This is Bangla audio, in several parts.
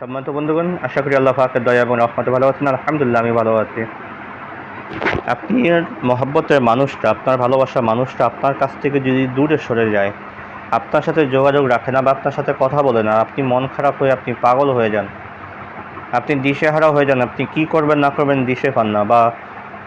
সম্মানিত বন্ধুগণ, আশা করি আল্লাহ পাকের দয়া এবং রহমতে ভালো আছেন। আলহামদুলিল্লাহ, আমি ভালো আছি। আপনি মহব্বতের মানুষটা, আপনার ভালোবাসার মানুষটা আপনার কাছ থেকে যদি দূরে সরে যায়, আপনার সাথে যোগাযোগ রাখে না বা আপনার সাথে কথা বলে না, আপনি মন খারাপ হয়ে আপনি পাগল হয়ে যান। আপনি দিশেহারা হয়ে যান, আপনি কি করবেন না করবেন দিশে পান না বা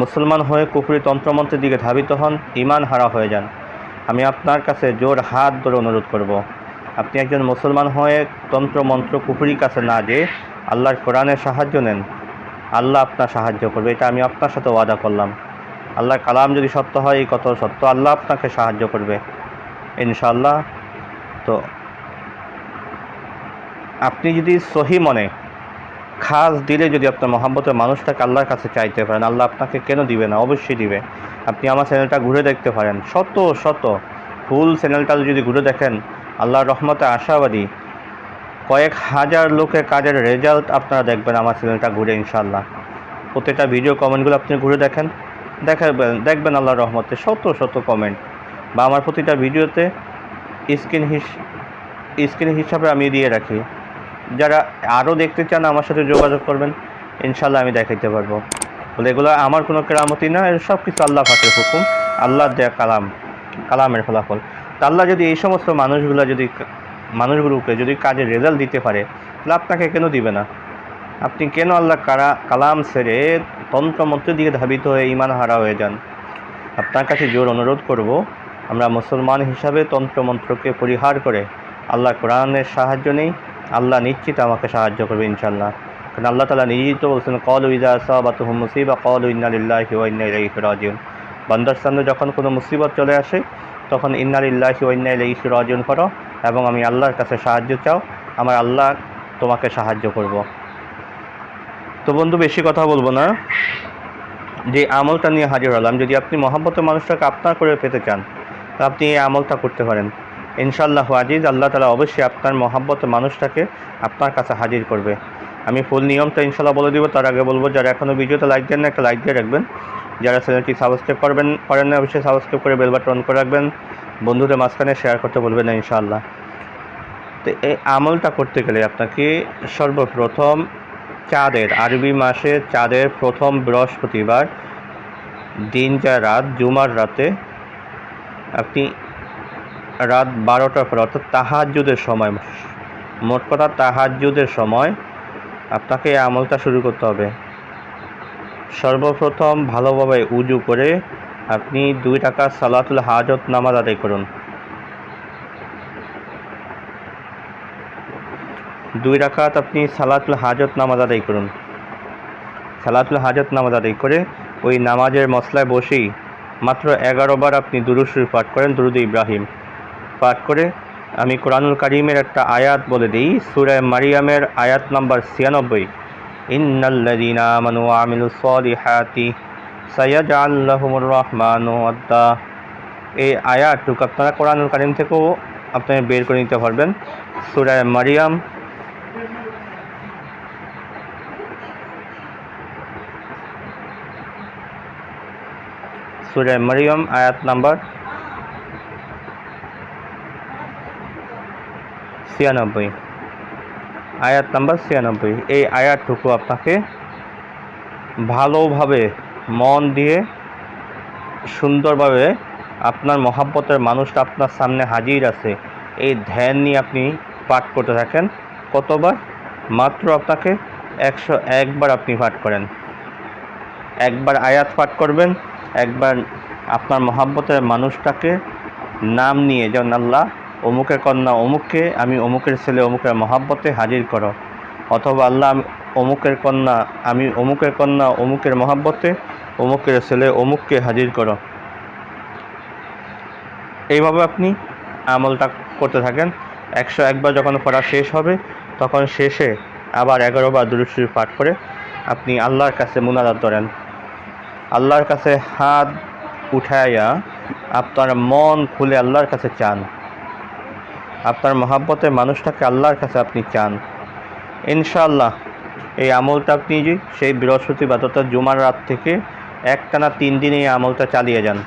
মুসলমান হয়ে কুফরি তন্ত্রমন্ত্রের দিকে ধাবিত হন ইমান হারা হয়ে যান। আমি আপনার কাছে জোর হাত ধরে অনুরোধ করব। আপনি একজন মুসলমান হয়ে তন্ত্র, মন্ত্র, কুফরির কাছে না যে আল্লাহর কোরআনের সাহায্য নেন, আল্লাহ আপনার সাহায্য করবে। এটা আমি আপনার সাথে ওয়াদা করলাম। আল্লাহর কালাম যদি সত্য হয়, এই কত সত্য, আল্লাহ আপনাকে সাহায্য করবে। ইনশাল্লাহ তো আপনি যদি সহি মনে খাস দিলে যদি আপনার মহাব্বতের মানুষটাকে আল্লাহর কাছে চাইতে পারেন, আল্লাহ আপনাকে কেন দিবে না? অবশ্যই দিবে। আপনি আমার চ্যানেলটা ঘুরে দেখতে পারেন। শত শত ফুল চ্যানেলটা যদি ঘুরে দেখেন আল্লাহর রহমতে আশাবাদী। কয়েক হাজার লোকের কাজের রেজাল্ট আপনারা দেখবেন আমার চ্যানেলটা ঘুরে ইনশাল্লাহ প্রত্যেকটা ভিডিও কমেন্টগুলো আপনি ঘুরে দেখেন। দেখাবেন, দেখবেন আল্লাহর রহমতে শত শত কমেন্ট বা আমার প্রতিটা ভিডিওতে স্ক্রিন হিস স্ক্রিন হিসাবে আমি দিয়ে রাখি। যারা আরও দেখতে চান আমার সাথে যোগাযোগ করবেন ইনশাল্লাহ আমি দেখাইতে পারব। বলে এগুলো আমার কোনো কেরামতি না সব কিছু আল্লাহ ফাঁকের হুকুম, আল্লাহর দেয়া কালাম, কালামের ফলাফল। আল্লাহ যদি এই সমস্ত মানুষগুলো যদি মানুষগুলোকে যদি কাজে রেজাল্ট দিতে পারে, তাহলে আপনাকে কেন দিবে না? আপনি কেন আল্লাহ কারা কালাম ছেড়ে তন্ত্রমন্ত্রের দিকে ধাবিত হয়ে ইমান হারা হয়ে যান? আপনার কাছে জোর অনুরোধ করব, আমরা মুসলমান হিসাবে তন্ত্রমন্ত্রকে পরিহার করে আল্লাহ কোরআনের সাহায্য নেই, আল্লাহ নিশ্চিত আমাকে সাহায্য করবে ইনশাল্লাহ কারণ আল্লাহ তালা নিজেই তো বলছেন, কল উইজা সাবাতুহ মুসিবা কল ইন্নালিল্লাহি ইন্না রাজিউন বান্দার সামনে যখন কোনো মুসিবত চলে আসে তখন ইন্নালিল্লাহি ওয়া ইন্না ইলাইহি অর্জন করো এবং আমি আল্লাহর কাছে সাহায্য চাও। আমার আল্লাহ তোমাকে সাহায্য করব। তো বন্ধু, বেশি কথা বলব না। যে আমলটা নিয়ে হাজির হলাম, যদি আপনি মহাব্বতের মানুষটাকে আপনার করে পেতে চান তা আপনি এই আমলটা করতে পারেন। ইনশাআল্লাহ আজিজ, আল্লাহ তালা অবশ্যই আপনার মহাব্বতের মানুষটাকে আপনার কাছে হাজির করবে। আমি ফুল নিয়মটা ইনশাল্লাহ বলে দিব। তার আগে বলব, যারা এখনও ভিডিওতে লাইক দেন না একটা লাইক দিয়ে রাখবেন। যারা চ্যানেলটি সাবস্ক্রাইব করবেন, করেন না, অবশ্যই সাবস্ক্রাইব করে বেল বাটন অন করে রাখবেন। বন্ধুদের মাঝখানে শেয়ার করতে বলবেন না, ইনশাআল্লাহ। তো এই আমলটা করতে গেলে আপনাকে সর্বপ্রথম চাঁদের, আরবি মাসে চাঁদের প্রথম বৃহস্পতিবার দিন যা রাত, জুমার রাতে আপনি রাত বারোটার পর, অর্থাৎ তাহাজুদের সময়, মোট কথা তাহাজুদের সময় আপনাকে এই আমলটা শুরু করতে হবে। সর্বপ্রথম ভালোভাবে উজু করে আপনি দুই টাকা সালাতুল হাজত নামাজ আদায় করুন। দুই রাকাত আপনি সালাতুল হাজত নামাজ আদায় করুন। সালাতুল হাজত নামাজ আদায় করে ওই নামাজের মশলায় বসেই মাত্র এগারো বার আপনি দুরুশ্বরী পাঠ করেন, দুরুদ ইব্রাহিম পাঠ করে আমি কোরআনুল কারিমের একটা আয়াত বলে দিই। সুরায় মারিয়ামের আয়াত নাম্বার ছিয়ানব্বই। ইন্নাল্লাযীনা আমানু ওয়া আমিলুস সালিহাতি সায়াজআল লাহুমুর রহমানু এই আয়াতটুকু আপনারা কোরআনুল কারিম থেকেও আপনারা বের করে নিতে পারবেন। সুরায় মারিয়াম। সুরায় মারিয়াম আয়াত নাম্বার ছিয়ানব্বই। আয়াত নাম্বার ছিয়ানব্বই। এই আয়াতটুকু আপনাকে ভালোভাবে মন দিয়ে, সুন্দরভাবে আপনার মহাব্বতের মানুষটা আপনার সামনে হাজির আছে। এই ধ্যান নিয়ে আপনি পাঠ করতে থাকেন। কতবার? মাত্র আপনাকে একশো একবার আপনি পাঠ করেন। একবার আয়াত পাঠ করবেন, একবার আপনার মহাব্বতের মানুষটাকে নাম নিয়ে, যেমন আল্লাহ অমুকের কন্যা অমুককে, আমি অমুকের ছেলে অমুকের মহাব্বতে হাজির করো। অথবা আল্লাহ অমুকের কন্যা, আমি অমুকের কন্যা অমুকের মহাব্বতে, অমুকের ছেলে অমুককে হাজির করো। এইভাবে আপনি আমলটা করতে থাকেন। একশো একবার যখন পড়া শেষ হবে, তখন শেষে আবার এগারো বার দুরুশ্বরী পাঠ করে আপনি আল্লাহর কাছে মুনাজাত ধরেন। আল্লাহর কাছে হাত উঠাইয়া আপনার মন খুলে আল্লাহর কাছে চান। আপনার মহাব্বতের মানুষটাকে আল্লাহর কাছে আপনি চান। ইনশাআল্লাহ, এই আমলটা আপনি সেই বৃহস্পতিবার অর্থাৎ জুমার রাত থেকে একটানা তিন দিন এই আমলটা চালিয়ে যান।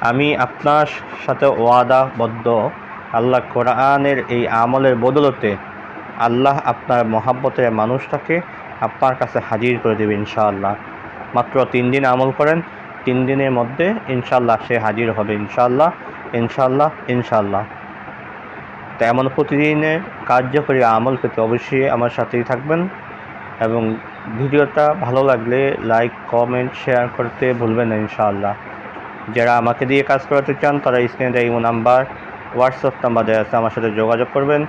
আমি আপনার সাথে ওয়াদাবদ্ধ। আল্লাহ কোরআনের এই আমলের বদলতে আল্লাহ আপনার মহাব্বতের মানুষটাকে আপনার কাছে হাজির করে দেবে ইনশাআল্লাহ। মাত্র তিন দিন আমল করেন, তিন দিনের মধ্যে ইনশাআল্লাহ সে হাজির হবে ইনশাআল্লাহ ইনশাআল্লাহ ইনশাআল্লাহ। তো এমন প্রতিদিনের কার্যকরী আমল পেতে অবশ্যই আমার সাথেই থাকবেন এবং ভিডিওটা ভালো লাগলে লাইক, কমেন্ট, শেয়ার করতে ভুলবেন না ইনশাআল্লাহ। যারা আমাকে দিয়ে কাজ করাতে চান, তারা স্ক্রিনে দেয় ইমো নাম্বার, হোয়াটসঅ্যাপ নাম্বার দেওয়া আছে, আমার সাথে যোগাযোগ করবেন।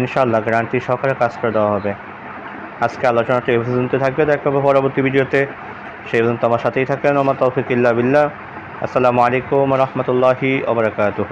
ইনশাআল্লাহ গ্যারান্টি সহকারে কাজ করে দেওয়া হবে। আজকে আলোচনাটা এই পর্যন্ত থাকবে, দেখা হবে পরবর্তী ভিডিওতে। সেই পর্যন্ত আমার সাথেই থাকেন। আমার তৌফিক ইল্লা বিল্লাহ। আসসালামু আলাইকুম রহমতুল্লাহি ওবরাকাতুহ